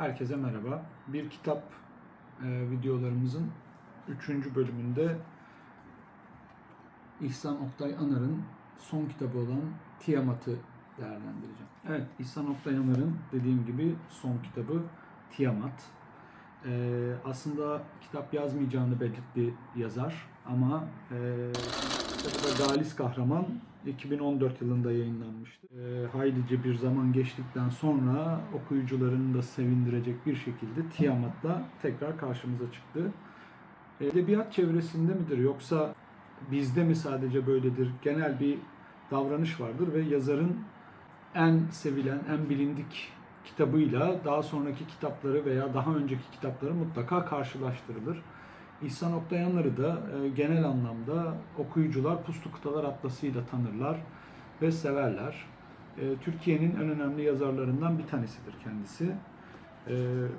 Herkese merhaba. Bir kitap e, videolarımızın 3. bölümünde İhsan Oktay Anar'ın son kitabı olan Tiamat'ı değerlendireceğim. Evet, İhsan Oktay Anar'ın dediğim gibi son kitabı Tiamat. E, aslında kitap yazmayacağını belirtti yazar ama e, kitabı da Galis Kahraman 2014 yılında yayınlanmıştı. E, haylice bir zaman geçtikten sonra okuyucularını da sevindirecek bir şekilde Tiamat'la tekrar karşımıza çıktı. Edebiyat çevresinde midir yoksa bizde mi sadece böyledir? Genel bir davranış vardır ve yazarın en sevilen, en bilindik kitabıyla daha sonraki kitapları veya daha önceki kitapları mutlaka karşılaştırılır. İhsan Oktayanları da e, genel anlamda okuyucular Puslu Kıtalar Atlası'yla tanırlar ve severler. E, Türkiye'nin en önemli yazarlarından bir tanesidir kendisi. E,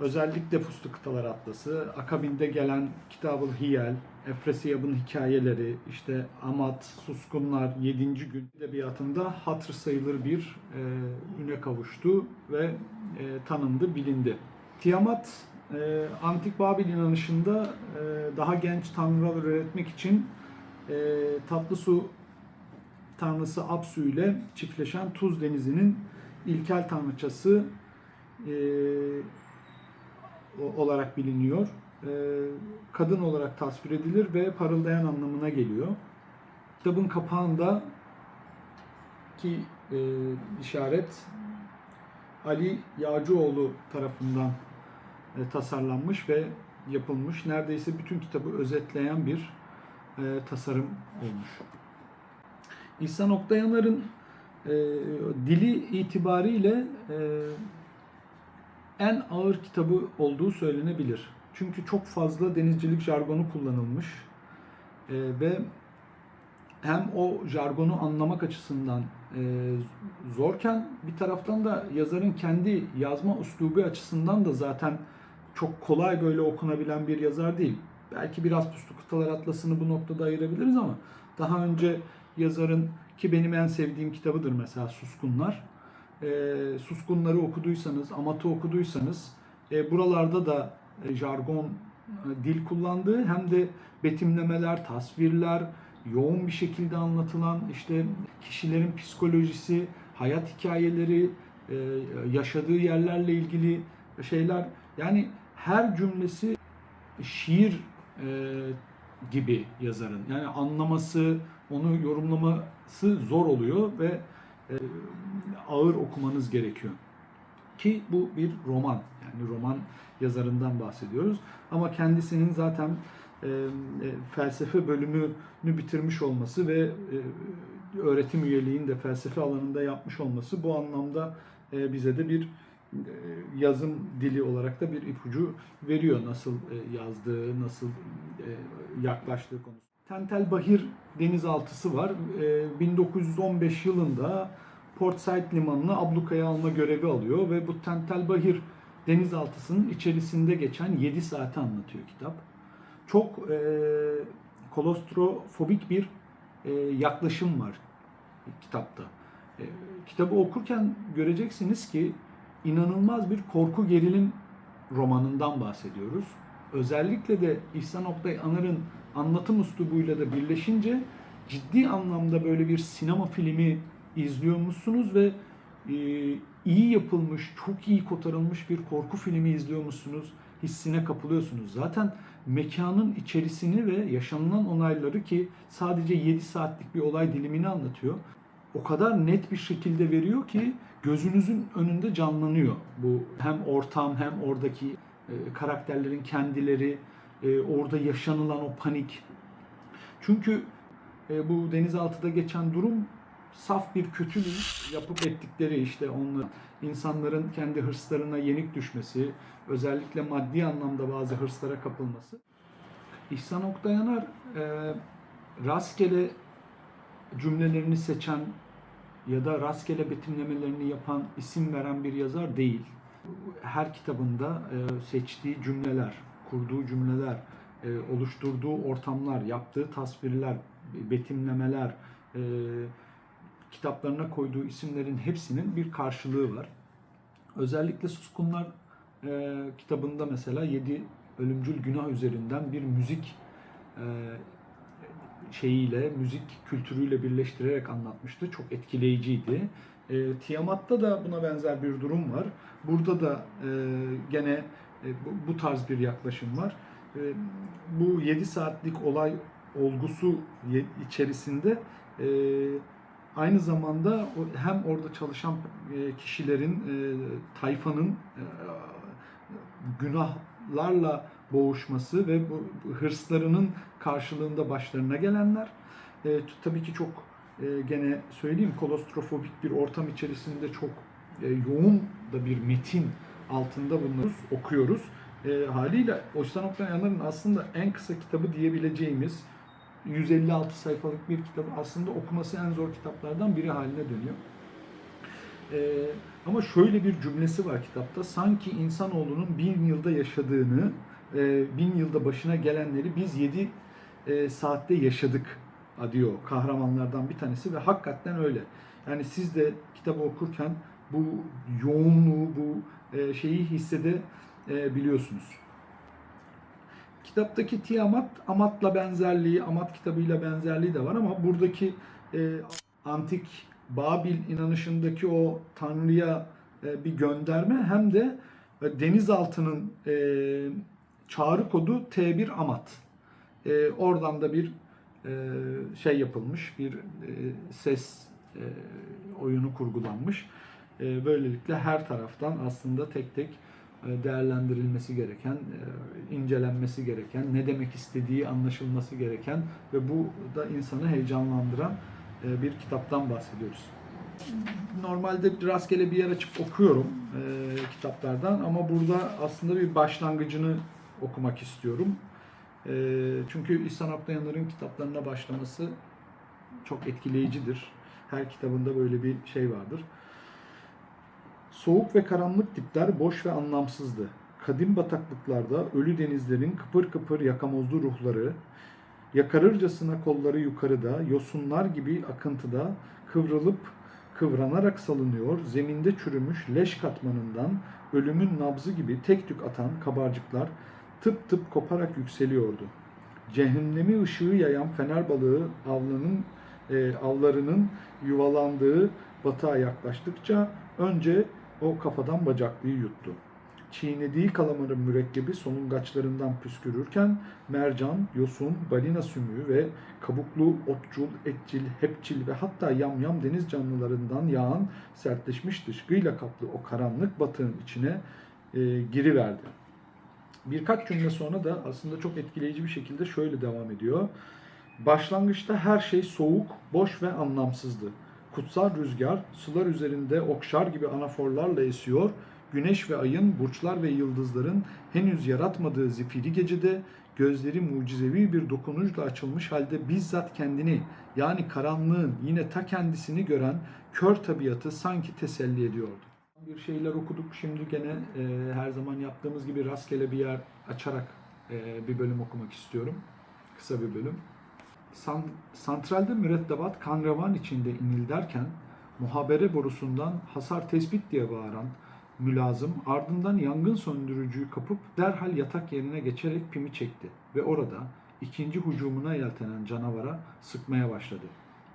özellikle Puslu Kıtalar Atlası, akabinde gelen Kitab-ı Hiyel, Efresiyab'ın hikayeleri, işte Amat, Suskunlar, 7. Gün edebiyatında hatır sayılır bir e, üne kavuştu ve e, tanındı, bilindi. Tiamat e, Antik Babil inanışında e, daha genç tanrılar üretmek için e, tatlı su tanrısı Apsu ile çiftleşen Tuz Denizi'nin ilkel tanrıçası e, olarak biliniyor. E, kadın olarak tasvir edilir ve parıldayan anlamına geliyor. Kitabın kapağında ki e, işaret Ali Yağcıoğlu tarafından e, tasarlanmış ve yapılmış. Neredeyse bütün kitabı özetleyen bir e, tasarım olmuş. İhsan Oktayanar'ın e, dili itibariyle e, en ağır kitabı olduğu söylenebilir. Çünkü çok fazla denizcilik jargonu kullanılmış E, ve hem o jargonu anlamak açısından e, zorken bir taraftan da yazarın kendi yazma üslubu açısından da zaten çok kolay böyle okunabilen bir yazar değil. Belki biraz Puslu Kıtalar Atlası'nı bu noktada ayırabiliriz ama daha önce yazarın ki benim en sevdiğim kitabıdır mesela Suskunlar. E, Suskunları okuduysanız, Amat'ı okuduysanız e, buralarda da e, jargon e, dil kullandığı hem de betimlemeler, tasvirler, yoğun bir şekilde anlatılan işte kişilerin psikolojisi, hayat hikayeleri, e, yaşadığı yerlerle ilgili şeyler yani her cümlesi şiir e, gibi yazarın. Yani anlaması, onu yorumlaması zor oluyor ve e, ağır okumanız gerekiyor. Ki bu bir roman. Yani roman yazarından bahsediyoruz. Ama kendisinin zaten e, e, felsefe bölümünü bitirmiş olması ve e, öğretim üyeliğini de felsefe alanında yapmış olması bu anlamda e, bize de bir yazım dili olarak da bir ipucu veriyor. Nasıl e, yazdığı, nasıl e, yaklaştığı konusu. Tentel Bahir denizaltısı var. E, 1915 yılında Port Said limanını ablukaya alma görevi alıyor ve bu Tentel Bahir denizaltısının içerisinde geçen 7 saati anlatıyor kitap. Çok e, kolostrofobik bir e, yaklaşım var kitapta. E, kitabı okurken göreceksiniz ki inanılmaz bir korku gerilim romanından bahsediyoruz. Özellikle de İhsan Oktay Anar'ın anlatım üslubuyla da birleşince ciddi anlamda böyle bir sinema filmi izliyormuşsunuz ve e, iyi yapılmış, çok iyi kotarılmış bir korku filmi izliyormuşsunuz hissine kapılıyorsunuz. Zaten mekanın içerisini ve yaşanılan olayları ki sadece 7 saatlik bir olay dilimini anlatıyor. O kadar net bir şekilde veriyor ki gözünüzün önünde canlanıyor. Bu hem ortam hem oradaki e, karakterlerin kendileri, e, orada yaşanılan o panik. Çünkü e, bu denizaltıda geçen durum saf bir kötülüğü yapıp ettikleri işte onların insanların kendi hırslarına yenik düşmesi, özellikle maddi anlamda bazı hırslara kapılması. İhsan Oktayanar e, rastgele cümlelerini seçen ya da rastgele betimlemelerini yapan, isim veren bir yazar değil. Her kitabında e, seçtiği cümleler, kurduğu cümleler, e, oluşturduğu ortamlar, yaptığı tasvirler, betimlemeler, e, kitaplarına koyduğu isimlerin hepsinin bir karşılığı var. Özellikle Suskunlar kitabında mesela yedi ölümcül günah üzerinden bir müzik şeyiyle, müzik kültürüyle birleştirerek anlatmıştı. Çok etkileyiciydi. E, Tiamat'ta da buna benzer bir durum var. Burada da e, gene e, bu, bu tarz bir yaklaşım var. E, bu 7 saatlik olay olgusu içerisinde e, aynı zamanda hem orada çalışan e, kişilerin, e, tayfanın e, günahlarla boğuşması ve bu hırslarının karşılığında başlarına gelenler. E, tabii ki çok e, gene söyleyeyim kolostrofobik bir ortam içerisinde çok e, yoğun da bir metin altında bunları okuyoruz. E, haliyle Oysan Oktayanlar'ın aslında en kısa kitabı diyebileceğimiz 156 sayfalık bir kitap aslında okuması en zor kitaplardan biri haline dönüyor. Ee, ama şöyle bir cümlesi var kitapta. Sanki insanoğlunun bin yılda yaşadığını, e, bin yılda başına gelenleri biz yedi e, saatte yaşadık diyor kahramanlardan bir tanesi ve hakikaten öyle. Yani siz de kitabı okurken bu yoğunluğu, bu e, şeyi hissedebiliyorsunuz. Kitaptaki Tiamat, Amat'la benzerliği, Amat kitabıyla benzerliği de var ama buradaki e, antik Babil inanışındaki o tanrıya e, bir gönderme hem de e, denizaltının e, çağrı kodu T1 Amat. E, oradan da bir e, şey yapılmış, bir e, ses e, oyunu kurgulanmış. E, böylelikle her taraftan aslında tek tek e, değerlendirilmesi gereken, e, incelenmesi gereken, ne demek istediği anlaşılması gereken ve bu da insanı heyecanlandıran e, bir kitaptan bahsediyoruz. Normalde rastgele bir yer açıp okuyorum kitaplardan ama burada aslında bir başlangıcını okumak istiyorum. E, çünkü İhsan Aktayanlar'ın kitaplarına başlaması çok etkileyicidir. Her kitabında böyle bir şey vardır. Soğuk ve karanlık tipler boş ve anlamsızdı. Kadim bataklıklarda ölü denizlerin kıpır kıpır yakamozlu ruhları, yakarırcasına kolları yukarıda, yosunlar gibi akıntıda kıvrılıp kıvranarak salınıyor, zeminde çürümüş leş katmanından ölümün nabzı gibi tek tük atan kabarcıklar tıp tıp koparak yükseliyordu. Cehennemi ışığı yayan fener balığı avlanın, e, avlarının yuvalandığı batığa yaklaştıkça önce o kafadan bacaklıyı yuttu. Çiğnediği kalamarın mürekkebi solungaçlarından püskürürken mercan, yosun, balina sümüğü ve kabuklu otçul, etçil, hepçil ve hatta yamyam deniz canlılarından yağan sertleşmiş dışkıyla kaplı o karanlık batığın içine e, giriverdi. Birkaç cümle sonra da aslında çok etkileyici bir şekilde şöyle devam ediyor. Başlangıçta her şey soğuk, boş ve anlamsızdı. Kutsal rüzgar sular üzerinde okşar gibi anaforlarla esiyor. Güneş ve ayın, burçlar ve yıldızların henüz yaratmadığı zifiri gecede gözleri mucizevi bir dokunuşla açılmış halde bizzat kendini yani karanlığın yine ta kendisini gören kör tabiatı sanki teselli ediyordu. Bir şeyler okuduk. Şimdi gene e, her zaman yaptığımız gibi rastgele bir yer açarak e, bir bölüm okumak istiyorum. Kısa bir bölüm. San, santralde mürettebat kan revan içinde inilderken muhabere borusundan hasar tespit diye bağıran mülazım ardından yangın söndürücüyü kapıp derhal yatak yerine geçerek pimi çekti ve orada ikinci hücumuna yeltenen canavara sıkmaya başladı.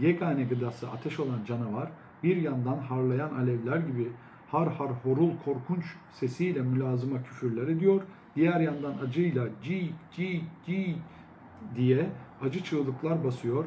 Yegane gıdası ateş olan canavar bir yandan harlayan alevler gibi har har horul korkunç sesiyle mülazıma küfürler ediyor, diğer yandan acıyla ci ci ci diye acı çığlıklar basıyor.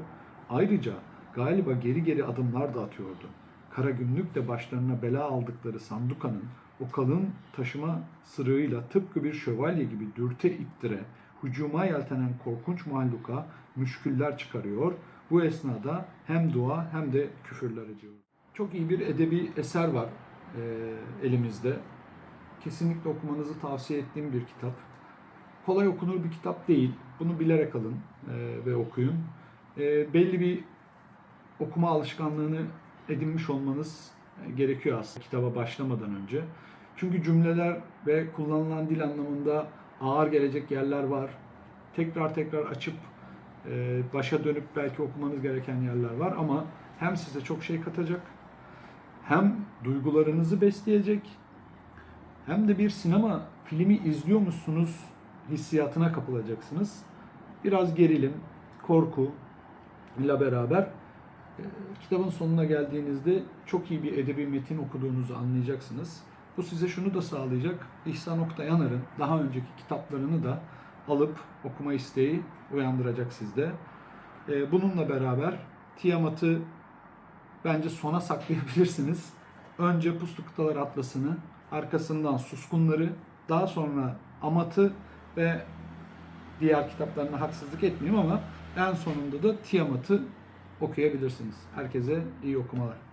Ayrıca galiba geri geri adımlar da atıyordu. Karagümrük de başlarına bela aldıkları sandukanın o kalın taşıma sırığıyla tıpkı bir şövalye gibi dürte ittire, hücuma yeltenen korkunç mahluka müşküller çıkarıyor. Bu esnada hem dua hem de küfürler ediyor. Çok iyi bir edebi eser var e, elimizde. Kesinlikle okumanızı tavsiye ettiğim bir kitap. Kolay okunur bir kitap değil. Bunu bilerek alın e, ve okuyun. E, belli bir okuma alışkanlığını edinmiş olmanız e, gerekiyor aslında kitaba başlamadan önce. Çünkü cümleler ve kullanılan dil anlamında ağır gelecek yerler var. Tekrar tekrar açıp e, başa dönüp belki okumanız gereken yerler var ama hem size çok şey katacak hem duygularınızı besleyecek hem de bir sinema filmi izliyormuşsunuz hissiyatına kapılacaksınız. Biraz gerilim, korku ile beraber e, kitabın sonuna geldiğinizde çok iyi bir edebi metin okuduğunuzu anlayacaksınız. Bu size şunu da sağlayacak. İhsan Oktayanar'ın daha önceki kitaplarını da alıp okuma isteği uyandıracak sizde. E, Bununla beraber Tiamat'ı bence sona saklayabilirsiniz. Önce Puslu Kıtalar Atlası'nı, arkasından Suskunları, daha sonra Amat'ı ve diğer kitaplarına haksızlık etmeyeyim ama en sonunda da Tiamat'ı okuyabilirsiniz. Herkese iyi okumalar.